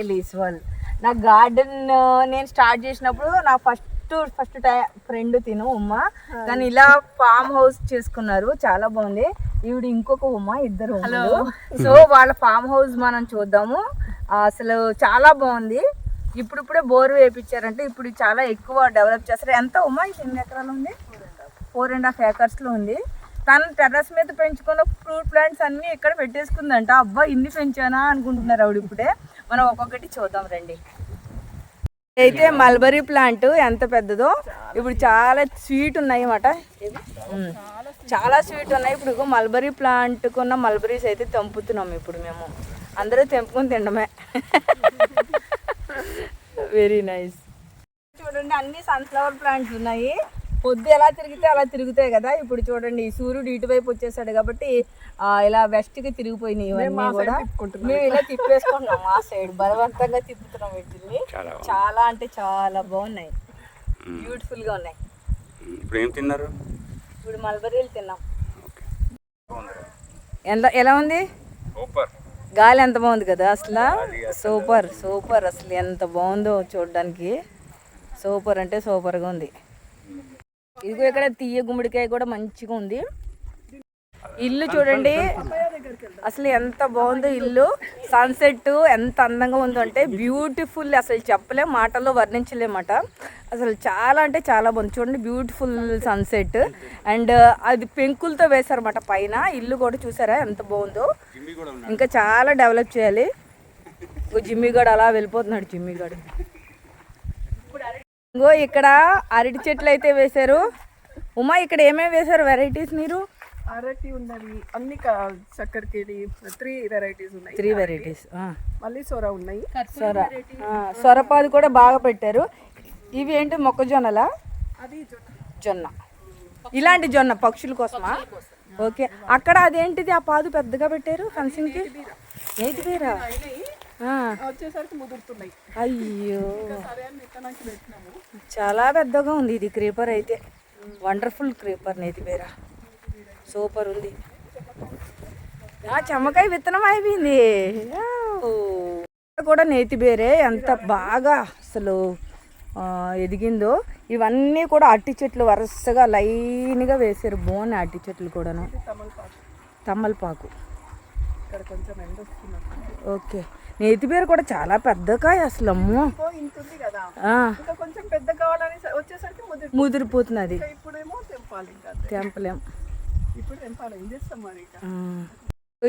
To ఎలిస్వల్ నా garden నేను start చేసినప్పుడు నా ఫస్ట్ ఫస్ట్ ఫ్రెండ్ తిను ఉమ్మ. కానీ ఇలా ఫామ్ హౌస్ చేసుకున్నారు. చాలా బాగుంది. ఈవిడ ఇంకొక ఉమ్మ ఇద్దరు సో వాళ్ళ ఫామ్ హౌస్ మనం చూద్దాము. అసలు చాలా బాగుంది. ఇప్పుడిప్పుడే బోర్ వేయించారంటే ఇప్పుడు చాలా ఎక్కువ డెవలప్ చేస్తారు. ఎంత ఉమ్మ? ఇది ఎన్ని ఎకరాలు ఉంది? ఫోర్ అండ్ హాఫ్ ఏకర్స్లో ఉంది. తను టెర్రస్ మీద పెంచుకున్న ఫ్రూట్ ప్లాంట్స్ అన్నీ ఇక్కడ పెట్టేసుకుందంట. అబ్బా ఇన్ని పెంచానా అనుకుంటున్నారు ఆవిడ ఇప్పుడే. మనం ఒక్కొక్కటి చూద్దాం రండి. అయితే మల్బరీ ప్లాంట్ ఎంత పెద్దదో ఇప్పుడు చాలా స్వీట్ ఉన్నాయి అన్నమాట చాలా స్వీట్ ఉన్నాయి. ఇప్పుడు మల్బరీ ప్లాంట్కున్న మల్బరీస్ అయితే తెంపుతున్నాం ఇప్పుడు మేము. అందరూ తెంపుకొని తినడమే. వెరీ నైస్ చూడండి అన్ని సన్ఫ్లవర్ ప్లాంట్స్ ఉన్నాయి. పొద్దు ఎలా తిరిగితే అలా తిరుగుతాయి కదా. ఇప్పుడు చూడండి సూర్యుడు ఇటువైపు వచ్చేసాడు కాబట్టి ఇలా వెస్ట్కి తిరిగిపోయినాయి ఇవన్నీ కూడా. మేము ఇలా తిప్పేసుకుంటున్నాం ఆ సైడ్ బలవంతంగా తిప్పుతున్నాం వీటిని. చాలా అంటే చాలా బాగున్నాయి. బ్యూటిఫుల్గా ఉన్నాయి. ఇప్పుడు ఏం తిన్నారు? ఇప్పుడు మల్బరీలు తిన్నాం. ఓకే. ఎంత ఎలా ఉంది? సూపర్. గాలి ఎంత బాగుంది కదా అసలు సూపర్ సూపర్ అసలు ఎంత బాగుందో చూడడానికి. సూపర్ అంటే సూపర్గా ఉంది. ఇదిగో ఇక్కడ తీయ గుమ్మడికాయ కూడా మంచిగా ఉంది. ఇల్లు చూడండి. అసలు ఎంత బాగుందో ఇల్లు. సన్సెట్ ఎంత అందంగా ఉందో అంటే బ్యూటిఫుల్ అసలు చెప్పలేం మాటల్లో వర్ణించలేమాట. అసలు చాలా అంటే చాలా బాగుంది. చూడండి బ్యూటిఫుల్ సన్సెట్ అండ్ అది పెంకులతో వేశారన్నమాట పైన. ఇల్లు కూడా చూసారా ఎంత బాగుందో. ఇంకా చాలా డెవలప్ చేయాలి. జిమ్మిగాడు అలా వెళ్ళిపోతున్నాడు జిమ్మిగాడు. ఇంకో ఇక్కడ అరటి చెట్లు అయితే వేశారు. ఉమా ఇక్కడ ఏమేమి వేశారు వెరైటీస్ మీరు? అరటి ఉన్నది అన్ని చక్కెరకేది త్రీ వెరైటీస్ ఉన్నాయి. త్రీ వెరైటీస్ మళ్ళీ సొర ఉన్నాయి. సొర సొరపాది కూడా బాగా పెట్టారు. ఇవి ఏంటి మొక్కజొన్నలా? అది జొన్న. ఇలాంటి జొన్న పక్షుల కోసమా? ఓకే. అక్కడ అదేంటిది? ఆ పాదు పెద్దగా పెట్టారు ఫెన్సింగ్కి? పేరా ఆ, వచ్చేసరికి ముదురుతున్నాయి. అయ్యో. చాలా పెద్దగా ఉంది ఇది క్రీపర్ అయితే. వండర్ఫుల్ క్రీపర్ నేతి పేర సూపర్ ఉంది. ఆ చెమ్మకాయ విత్తనం అయిపోయింది. కూడా నేతి బేరే. ఎంత బాగా అసలు ఎదిగిందో. ఇవన్నీ కూడా అట్టి చెట్లు వరుసగా లైన్గా వేసారు. బాగున్నాయి అట్టి చెట్లు కూడాను. తమలపాకు. తమ్మలపాకు ఇక్కడ కొంచెం ఎండ వస్తున్నట్టు ఓకే. నేతి బేర కూడా చాలా పెద్ద కాయ అసలు అమ్మో. కొంచెం పెద్ద కావాలని వచ్చేసరికి ముదిరి ముదిరిపోతుంది అది ఇప్పుడేమో తెంపాలి. తెంపలేం. ఇప్పుడు తెంపాలి ఏం చేస్తాం మరి.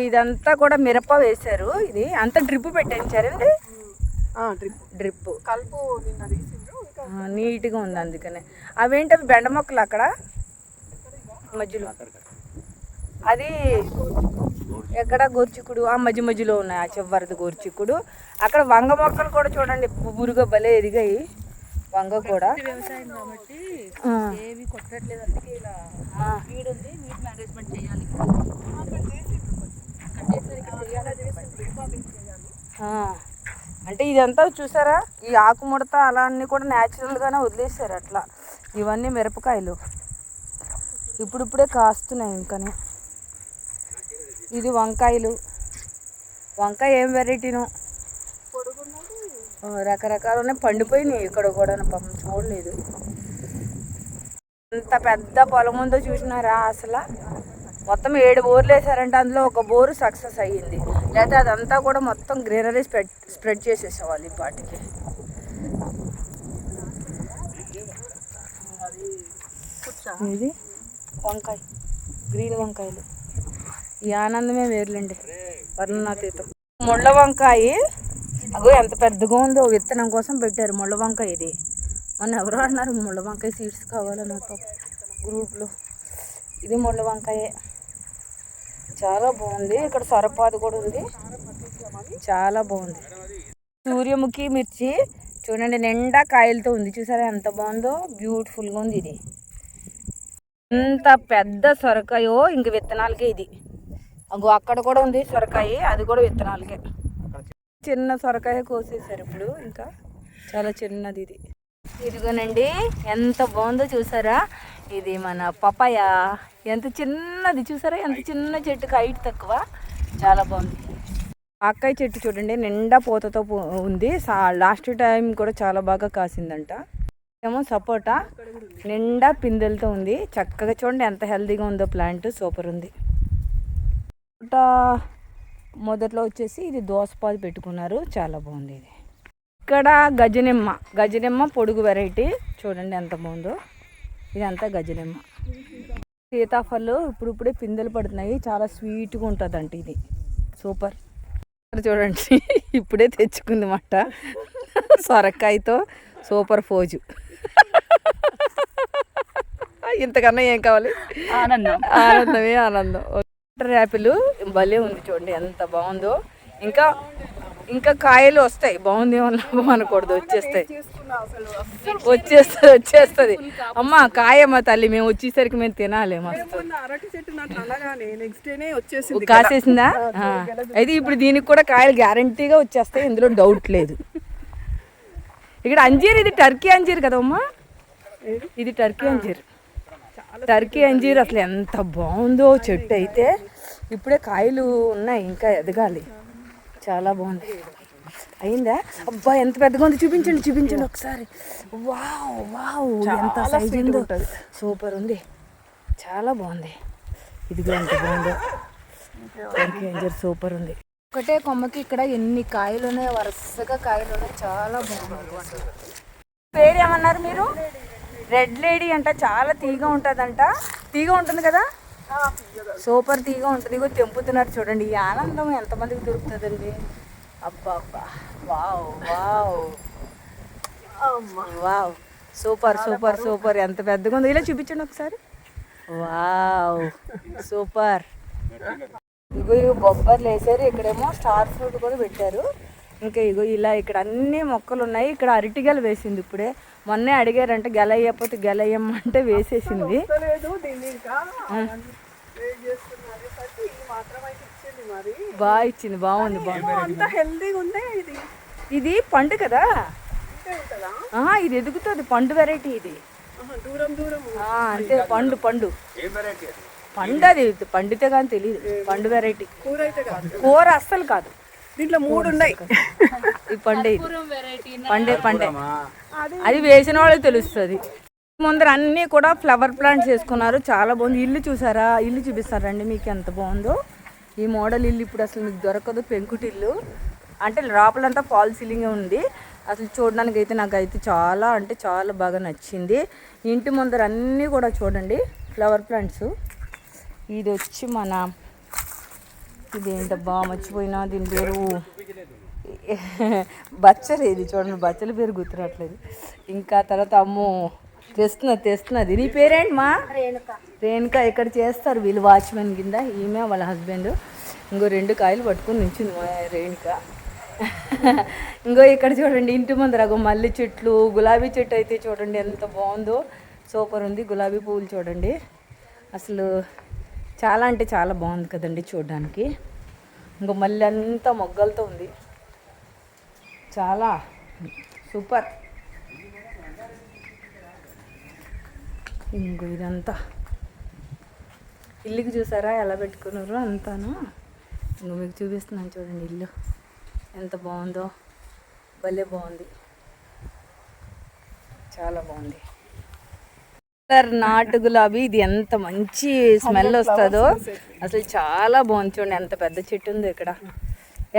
ఇదంతా కూడా మిరప వేశారు. ఇది అంతా డ్రిప్ పెట్టించారండి డ్రిప్. డ్రిప్. కలుపు నిన్న నీట్గా ఉంది అందుకనే. అవేంటి అవి బెండ మొక్కలు అక్కడ మధ్యలో. అది ఎక్కడ గోర్చిక్కుడు ఆ మధ్య మధ్యలో ఉన్నాయి ఆ చివరిది గోర్చిక్కుడు అక్కడ వంగ మొక్కలు కూడా చూడండి బురుగా భలే ఎదిగాయి. వంగ కూడా. వ్యవసాయం కాబట్టి ఆ. ఏవి కొట్టట్లేదు అందుకే ఇలా ఆ. వీడ్ ఉంది వీడ్ మేనేజ్మెంట్ చేయాలి. అంటే ఇదంతా చూసారా? ఈ ఆకుముడత అలా అన్నీ కూడా న్యాచురల్గానే వదిలేసారు అట్లా. ఇవన్నీ మిరపకాయలు. ఇప్పుడిప్పుడే కాస్తున్నాయి ఇంకనే. ఇది వంకాయలు. వంకాయ ఏం వెరైటీను? రకరకాలు ఉన్నాయి పండిపోయినాయి ఇక్కడ కూడా పాపం చూడలేదు. ఎంత పెద్ద పొలం ఉందో చూసినారా అసలు? మొత్తం ఏడు బోర్లు వేసారంటే అందులో ఒక బోరు సక్సెస్ అయ్యింది. లేకపోతే అదంతా కూడా మొత్తం గ్రీనరీ స్ప్రెడ్ స్ప్రెడ్ చేసేసేవాళ్ళు ఈ పాటికి. ఇది వంకాయ గ్రీన్ వంకాయలు. ఈ ఆనందమే వేర్లేండి. వర్ణనాతీతం ముళ్ళ వంకాయ అగో ఎంత పెద్దగా ఉందో విత్తనం కోసం పెట్టారు ముళ్ళ వంకాయ ఇది. మొన్న ఎవరు అన్నారు ముళ్ళ వంకాయ సీడ్స్ కావాలి నాకు గ్రూప్లో. ఇది ముళ్ళ వంకాయే. చాలా బాగుంది. ఇక్కడ సొరపాతి కూడా ఉంది. చాలా బాగుంది. సూర్యముఖి మిర్చి చూడండి నిండా కాయలతో ఉంది. చూసారా ఎంత బాగుందో? బ్యూటిఫుల్గా ఉంది ఇది. ఎంత పెద్ద సొరకాయో ఇంక విత్తనాలకే ఇది. అగో అక్కడ కూడా ఉంది సొరకాయ అది కూడా విత్తనాలకే. చిన్న సొరకాయ కోసేసారు ఇప్పుడు ఇంకా. చాలా చిన్నది ఇది. ఇదిగోనండి ఎంత బాగుందో చూసారా? ఇది మన పపాయ. ఎంత చిన్నది చూసారా? ఎంత చిన్న చెట్టుకి హైట్ తక్కువ. చాలా బాగుంది. ఆకాయ చెట్టు చూడండి నిండా పూతతో ఉంది. లాస్ట్ టైం కూడా చాలా బాగా కాసిందంట. ఏమో సపోటా. నిండా పిందెలతో ఉంది. చక్కగా చూడండి ఎంత హెల్తీగా ఉందో ప్లాంట్ సూపర్ ఉంది. మొదట్లో వచ్చేసి ఇది దోసపాదు పెట్టుకున్నారు. చాలా బాగుంది ఇది. ఇక్కడ గజనిమ్మ. గజనిమ్మ పొడుగు వెరైటీ. చూడండి ఎంత బాగుందో. ఇదంతా గజనిమ్మ. సీతాఫలు ఇప్పుడిప్పుడే పిందెలు పడుతున్నాయి. చాలా స్వీట్గా ఉంటుందంట ఇది. సూపర్. చూడండి. ఇప్పుడే తెచ్చుకుంది మాట సొరకాయతో సూపర్ ఫోజు. ఇంతకన్నా ఏం కావాలి? ఆనందం. ఆనందమే ఆనందం. వాటర్ యాపిల్ భలే ఉంది చూడండి ఎంత బాగుందో. ఇంకా ఇంకా కాయలు వస్తాయి. బాగుంది ఏమన్నా అనకూడదు వచ్చేస్తాయి. వచ్చేస్తుంది వచ్చేస్తుంది. అమ్మ కాయమ్మ తల్లి మేము వచ్చేసరికి మేము తినాలి మస్తు. కాసేసిందా. అయితే ఇప్పుడు దీనికి కూడా కాయలు గ్యారంటీగా వచ్చేస్తాయి ఇందులో డౌట్ లేదు. ఇక్కడ అంజీర్ ఇది టర్కీ అంజీర్ కదమ్మా ఇది టర్కీ అంజీర్. టర్కీ అంజీర్ అసలు ఎంత బాగుందో చెట్టు అయితే. ఇప్పుడే కాయలు ఉన్నాయి ఇంకా ఎదగాలి. చాలా బాగుంది. అయిందా? అబ్బా ఎంత పెద్దగా ఉంది. చూపించండి చూపించండి ఒకసారి. వావ్ వావ్ ఎంత సైజ్ ఉందో. సూపర్ ఉంది. చాలా బాగుంది. ఇదిగో ఎంత బాగుందో అంజీర్ సూపర్ ఉంది. ఒకటే కొమ్మకి ఇక్కడ ఎన్ని కాయలు ఉన్నాయి వరుసగా కాయలు ఉన్నాయి. చాలా బాగుంది. పేరు ఏమన్నారు మీరు? రెడ్ లేడీ అంట చాలా తీగ ఉంటుందంట. తీగ ఉంటుంది కదా? సూపర్ తీగ ఉంటుంది. ఇగో తెంపుతున్నారు చూడండి. ఈ ఆనందం ఎంతమందికి దొరుకుతుందండి? అబ్బా అబ్బా. Wow wow. Wow. Super super super. ఎంత పెద్దగా ఉంది. ఇలా చూపించండి ఒకసారి. వావ్. సూపర్. ఇగో ఇగో బొబ్బర్లు వేసారు. ఇక్కడేమో స్టార్ ఫ్రూట్ కూడా పెట్టారు. ఇంకా ఇగో ఇలా ఇక్కడ అన్ని మొక్కలు ఉన్నాయి. ఇక్కడ అరటిగెల వేసింది ఇప్పుడే. మొన్నే అడిగారంటే గెల అయ్యకపోతే గెల వేయమంటే వేసేసింది లేదు దీన్ని ఇంకా వెయిట్ చేస్తున్నారు బట్టి ఇది మాత్రం అయితే ఇచ్చింది మరి. బాగా ఇచ్చింది బాగుంది బాగుంది. అంత హెల్దీగా ఉందే ఇది. ఇది పండు కదా? ఇది ఎదుగుతుంది పండు వెరైటీ ఇది. దూరం దూరం. ఆ, అంతే పండు పండు. పండు అది పండితే కానీ తెలియదు పండు వెరైటీ కూర అయితే కాదు. కూర అస్సలు కాదు. దీంట్లో మూడు ఉన్నాయి. ఈ పండే పండే పండే. అది వేసిన వాళ్ళకి తెలుస్తుంది. ముందర అన్నీ కూడా ఫ్లవర్ ప్లాంట్స్ వేసుకున్నారు చాలా బాగుంది. ఇల్లు చూసారా? ఇల్లు చూపిస్తారండి మీకు ఎంత బాగుందో? ఈ మోడల్ ఇల్లు ఇప్పుడు అసలు మీకు దొరకదు పెంకుటిల్లు అంటే లోపలంతా ఫాల్ సీలింగ్ ఉంది. అసలు చూడడానికి అయితే నాకైతే చాలా అంటే చాలా బాగా నచ్చింది. ఇంటి ముందర అన్నీ కూడా చూడండి ఫ్లవర్ ప్లాంట్స్. ఇది వచ్చి మన ఇదేంటబ్బా మర్చిపోయినా దీని పేరు బచ్చలు ఇది చూడండి బచ్చల పేరు గుర్తురావట్లేదు ఇంకా తర్వాత అమ్మో తెస్తున్నది తెస్తున్నది నీ పేరేంటి మా? రేణుక. ఇక్కడ చేస్తారు వీళ్ళు వాచ్మెన్ కింద? ఈమె వాళ్ళ హస్బెండ్. ఇంకో రెండు కాయలు పట్టుకుని నించింది మా రేణుక. ఇంకో ఇక్కడ చూడండి ఇంటి ముందర ఒక మల్లె చెట్లు గులాబీ చెట్టు అయితే చూడండి ఎంత బాగుందో. సూపర్ ఉంది గులాబీ పువ్వులు చూడండి. అసలు చాలా అంటే చాలా బాగుంది కదండి చూడడానికి. ఇంకో మళ్ళీ అంతా మొగ్గలతో ఉంది. చాలా సూపర్. ఇంకో ఇదంతా. ఇల్లుకి చూసారా? ఎలా పెట్టుకున్నారు? అంతాను. ఇంకో మీకు చూపిస్తున్నాను చూడండి ఇల్లు. ఎంత బాగుందో. భలే బాగుంది. చాలా బాగుంది. కలర్ నాటు గులాబీ ఇది ఎంత మంచి స్మెల్ వస్తుందో. అసలు చాలా బాగుంది చూడండి. ఎంత పెద్ద చెట్టు ఉంది ఇక్కడ.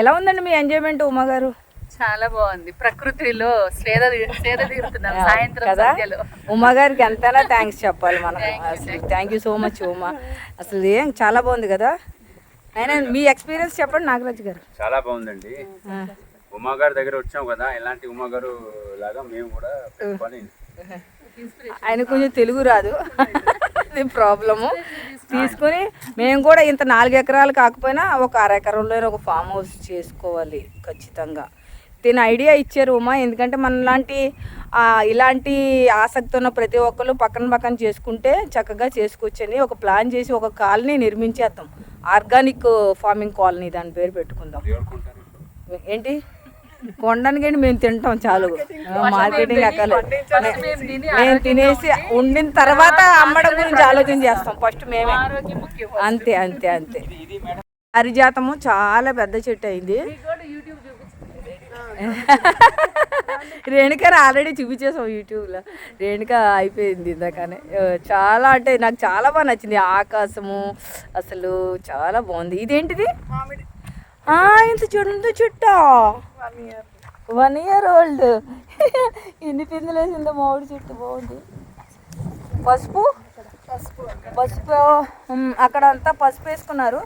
ఎలా ఉందండి మీ ఎంజాయ్మెంట్ ఉమా గారు? చాలా బాగుంది. ప్రకృతిలో స్వేద స్వేద తీరుతున్నాం సాయంత్రం కదా? సంధ్యలో. ఉమా గారికి ఎంతైనా థ్యాంక్స్ చెప్పాలి మనం అసలు thank you so much Uma. అసలు ఏం చాలా బాగుంది కదా? అయినా మీ ఎక్స్పీరియన్స్ చెప్పండి నాగరాజు గారు. చాలా బాగుందండి. ఉమా గారి దగ్గర వచ్చాం కదా ఇలాంటి ఉమా గారు లాగా మేము కూడా ఆయన కొంచెం తెలుగు రాదు. అది ప్రాబ్లము. తీసుకొని మేము కూడా ఇంత నాలుగు ఎకరాలు కాకపోయినా ఒక అర ఎకరంలో ఒక ఫామ్ హౌస్ చేసుకోవాలి ఖచ్చితంగా. దీని ఐడియా ఇచ్చారు ఉమా. ఎందుకంటే మనలాంటి లాంటి ఇలాంటి ఆసక్తి ఉన్న ప్రతి ఒక్కరు పక్కన పక్కన చేసుకుంటే చక్కగా చేసుకోవచ్చని ఒక ప్లాన్ చేసి ఒక కాలనీ నిర్మించేద్దాం. ఆర్గానిక్ ఫార్మింగ్ కాలనీ దాని పేరు పెట్టుకుందాం. ఏంటి? కొనడానికి మేము తింటాం చాలు. మార్కెటింగ్ అక్కలు మేము తినేసి ఉండిన తర్వాత అమ్మడం గురించి ఆలోచన చేస్తాం. ఫస్ట్ మేమే. అంతే అంతే అంతే. హరిజాతము చాలా పెద్ద చెట్టు అయింది. రేణుక ఆల్రెడీ చూపించేసాం యూట్యూబ్లో రేణుక అయిపోయింది ఇందాకనే. చాలా అంటే నాకు చాలా బాగా నచ్చింది. ఆకాశము అసలు చాలా బాగుంది. ఇదేంటిది? ఇంత చుట్టూ? చుట్టా వన్ ఇయర్ ఓల్డ్ ఎన్ని పిందులు వేసిందో మామిడి చెట్టు బాగుంది. పసుపు? పసుపు అక్కడ అంతా పసుపు వేసుకున్నారు.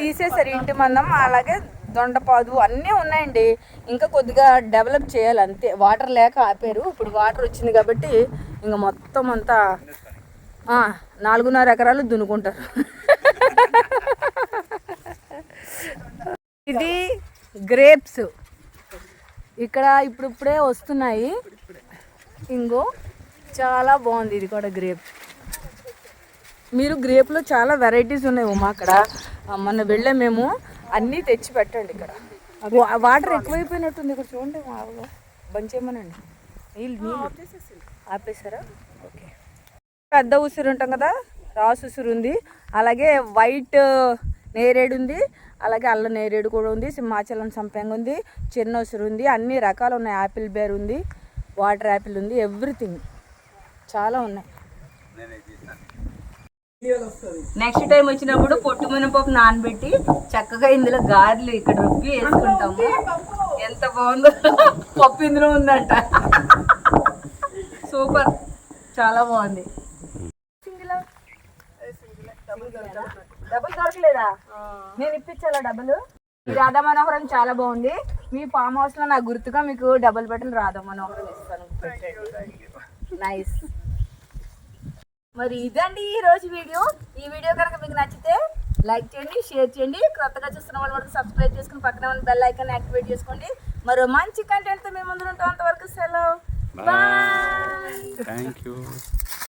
తీసేసారు ఇంటి మందం. అలాగే దొండపాదు అన్నీ ఉన్నాయండి. ఇంకా కొద్దిగా డెవలప్ చేయాలి అంతే. వాటర్ లేక ఆపారు. ఇప్పుడు వాటర్ వచ్చింది కాబట్టి ఇంకా మొత్తం అంతా నాలుగున్నర ఎకరాలు దున్నుకుంటారు. ఇది గ్రేప్స్. ఇక్కడ ఇప్పుడిప్పుడే వస్తున్నాయి. ఇంగో చాలా బాగుంది ఇది కూడా గ్రేప్. మీరు గ్రేప్లో చాలా వెరైటీస్ ఉన్నాయి ఉమా అక్కడ. మొన్న వెళ్ళే మేము. అన్నీ తెచ్చి పెట్టండి ఇక్కడ. వాటర్ ఎక్కువైపోయినట్టుంది ఇక్కడ చూడండి మామూలుగా బంచేమనండి నీళ్ళు నీళ్ళు. ఆపేసారా ఓకే. పెద్ద ఉసిరి ఉంటాం కదా రాసు ఉసిరి ఉంది. అలాగే వైట్ నేరేడు ఉంది. అలాగే అల్ల నేరేడు కూడా ఉంది. సింహాచలం సంపెంగ ఉంది. చిన్న ఉసిరి ఉంది. అన్ని రకాలు ఉన్నాయి. యాపిల్ బేర్ ఉంది. వాటర్ యాపిల్ ఉంది. ఎవ్రీథింగ్. చాలా ఉన్నాయి. నెక్స్ట్ టైం వచ్చినప్పుడు పొట్టు మినపప్పు నానబెట్టి చక్కగా ఇందులో గారెలు ఇక్కడ రుబ్బి వేసుకుంటాము. ఎంత బాగుందో. పప్పు ఇందులో ఉందంట. సూపర్. చాలా బాగుంది. డబ్బులు దొరకలేదా? నేను ఇప్పించాలా డబ్బులు రాధా మనోహరం చాలా బాగుంది. మీ ఫామ్ హౌస్లో నాకు గుర్తుగా మీకు డబుల్ బట్టలు రాధా మనోహరం ఇస్తాను. నైస్ మరి ఇదండి ఈ రోజు వీడియో. ఈ వీడియో కనుక మీకు నచ్చితే లైక్ చేయండి షేర్ చేయండి. కొత్తగా చూస్తున్న వాళ్ళు కూడా సబ్స్క్రైబ్ చేసుకుని పక్కన ఉన్న బెల్ ఐకాన్ యాక్టివేట్ చేసుకోండి. మరో మంచి కంటెంట్తో మేము ముందు ఉంటాం అంతవరకు సెలవు. Bye thank you